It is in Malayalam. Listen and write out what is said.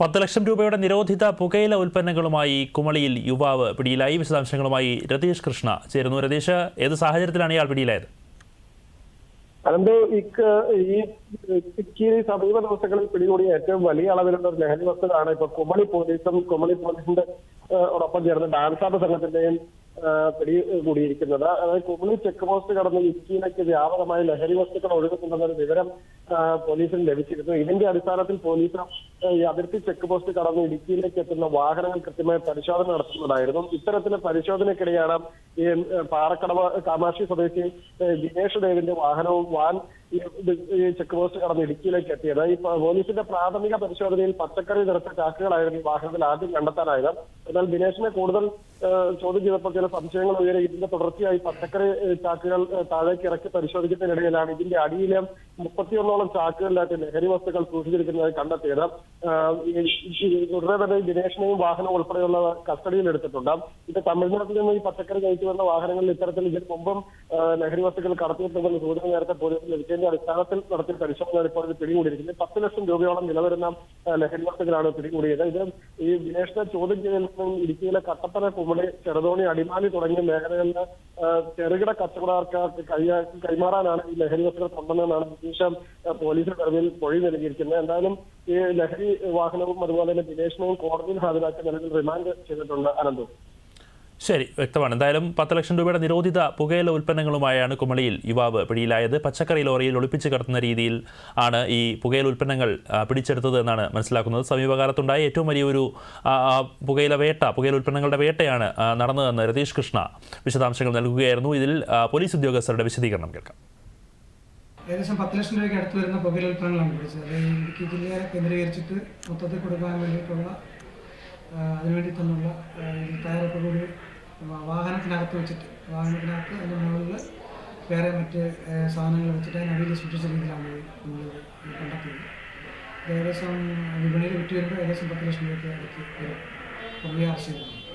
പത്ത് ലക്ഷം രൂപയുടെ നിരോധിത പുകയില ഉൽപ്പന്നങ്ങളുമായി കുമളിയിൽ യുവാവ് പിടിയിലായി. വിശദാംശങ്ങളുമായി രതീഷ് കൃഷ്ണ ചേരുന്നു. രതീഷ് ഏത് സാഹചര്യത്തിലാണ് ഇയാൾ പിടിയിലായത്? ഈ സമീപ ദിവസങ്ങളിൽ പിടികൂടിയ ഏറ്റവും വലിയ അളവിലുള്ള ഒരു ലഹരി വസ്തുവാണ് ഇപ്പൊ കുമളി പോലീസും കുമളി പോലീസിന്റെ ഒപ്പം ചേർന്ന് ഡാൻസ് ആർട്ട് സംഘത്തിന്റെയും പിടി കൂടിയിരിക്കുന്നത്. അതായത് കുമളി ചെക്ക് പോസ്റ്റ് കടന്ന് ഇടുക്കിയിലേക്ക് വ്യാപകമായി ലഹരി വസ്തുക്കൾ ഒഴുകുന്നുണ്ടെന്നൊരു വിവരം പോലീസിന് ലഭിച്ചിരുന്നു. ഇതിന്റെ അടിസ്ഥാനത്തിൽ പോലീസ് അതിർത്തി ചെക്ക് പോസ്റ്റ് കടന്ന് ഇടുക്കിയിലേക്ക് എത്തുന്ന വാഹനങ്ങൾ കൃത്യമായ പരിശോധന നടത്തുന്നതായിരുന്നു. ഇത്തരത്തിലെ പരിശോധനയ്ക്കിടെയാണ് ഈ പാറക്കടവ് കാമാക്ഷി സ്വദേശി ദിനേഷ് ദേവിന്റെ വാഹനവും വാൻ ഈ ചെക്ക് പോസ്റ്റ് കടന്ന് ഇടുക്കിയിലേക്ക് എത്തിയത്. ഈ പോലീസിന്റെ പ്രാഥമിക പരിശോധനയിൽ പച്ചക്കറി നിറച്ച ചാക്കുകളായിരുന്നു ഈ വാഹനത്തിൽ ആദ്യം കണ്ടെത്താനായത്. എന്നാൽ ദിനേശിനെ കൂടുതൽ ചോദ്യം ചെയ്തപ്പോൾ ചില സംശയങ്ങൾ ഉയരെ ഇതിന്റെ തുടർച്ചയായി പച്ചക്കറി ചാക്കുകൾ താഴേക്ക് ഇറക്കി പരിശോധിക്കുന്നതിനിടയിലാണ് ഇതിന്റെ അടിയിലെ മുപ്പത്തിയൊന്നോളം ചാക്കുകളിലായിട്ട് ലഹരി വസ്തുക്കൾ സൂക്ഷിച്ചിരിക്കുന്നതായി കണ്ടെത്തിയത്. ഉടനെ തന്നെ ദിനേഷിനെയും വാഹനം ഉൾപ്പെടെയുള്ള കസ്റ്റഡിയിൽ എടുത്തിട്ടുണ്ട്. ഇത് തമിഴ്നാട്ടിൽ നിന്ന് ഈ പച്ചക്കറി കയറ്റി വന്ന വാഹനങ്ങളിൽ ഇത്തരത്തിൽ ഇതിന് മുമ്പും ലഹരി വസ്തുക്കൾ കടത്തിയിട്ടുണ്ടെന്ന് സൂചന നേരത്തെ പോലീസ് ലഭിച്ചതിന്റെ അടിസ്ഥാനത്തിൽ നടത്തിയ പരിശോധന ഇപ്പോൾ ഇത് പിടികൂടിയിരിക്കുന്നത്. പത്ത് ലക്ഷം രൂപയോളം വില വരുന്ന ലഹരി വസ്തുക്കളാണ് പിടികൂടിയത്. ഇത് ഈ ദിനേഷിനെ ചോദ്യം ചെയ്തതിൽ നിന്നും ഇടുക്കിയിലെ കട്ടപ്പന കുമളി ചെറുതോണി അടിമാലി തുടങ്ങിയ മേഖലകളിൽ ചെറുകിട കച്ചവടക്കാർക്ക് കൈമാറാനാണ് ഈ ലഹരി വസ്തുക്കൾ കൊണ്ടുവന്നതെന്നാണ് വിശേഷം പോലീസിന്റെ തെളിവിൽ മൊഴി നൽകിയിരിക്കുന്നത്. എന്തായാലും ഈ ലഹരി വാഹനവും അതുപോലെ തന്നെ ദിനേഷിനെയും കോടതിയിൽ ഹാജരാക്കി നിലവിൽ റിമാൻഡ് ചെയ്തിട്ടുണ്ട് അനന്തു. ശരി വ്യക്തമാണ്. എന്തായാലും പത്ത് ലക്ഷം രൂപയുടെ നിരോധിത പുകയില ഉൽപ്പന്നങ്ങളുമായാണ് കുമളിയിൽ യുവാവ് പിടിയിലായത്. പച്ചക്കറി ലോറിയിൽ ഒളിപ്പിച്ച് കടത്തുന്ന രീതിയിൽ ആണ് ഈ പുകയില ഉൽപ്പന്നങ്ങൾ പിടിച്ചെടുത്തത് എന്നാണ് മനസ്സിലാക്കുന്നത്. സമീപകാലത്തുണ്ടായ ഏറ്റവും വലിയൊരു പുകയില വേട്ട പുകയില ഉൽപ്പന്നങ്ങളുടെ വേട്ടയാണ് നടന്നതെന്ന് രതീഷ് കൃഷ്ണ വിശദാംശങ്ങൾ നൽകുകയായിരുന്നു. ഇതിൽ പോലീസ് ഉദ്യോഗസ്ഥരുടെ വിശദീകരണം കേൾക്കാം. ഏകദേശം പത്ത് ലക്ഷം രൂപയ്ക്ക് അടുത്ത് വരുന്ന പുകയില ഉൽപ്പന്നങ്ങളാണ് പിടിച്ചത് അത് ഇടുക്കി ജില്ലയെ കേന്ദ്രീകരിച്ചിട്ട് മൊത്തത്തിൽ കൊടുക്കാൻ വേണ്ടിയിട്ടുള്ള അതിനുവേണ്ടി തന്നുള്ള തയ്യാറെടുപ്പ് കൂടി വാഹനത്തിനകത്ത് വെച്ചിട്ട് വാഹനത്തിനകത്ത് അതിന്റെ മുകളിൽ വേറെ മറ്റ് സാധനങ്ങൾ വെച്ചിട്ട് അതിനടിയിൽ സൂക്ഷിച്ച രീതിയിലാണ് നമ്മൾ കണ്ടെത്തിയത് ഏകദേശം വിപണിയിൽ വിറ്റ് വരുമ്പോൾ ഏകദേശം പത്ത് ലക്ഷം രൂപയ്ക്ക് അടുത്ത് വരും. ചെയ്തത്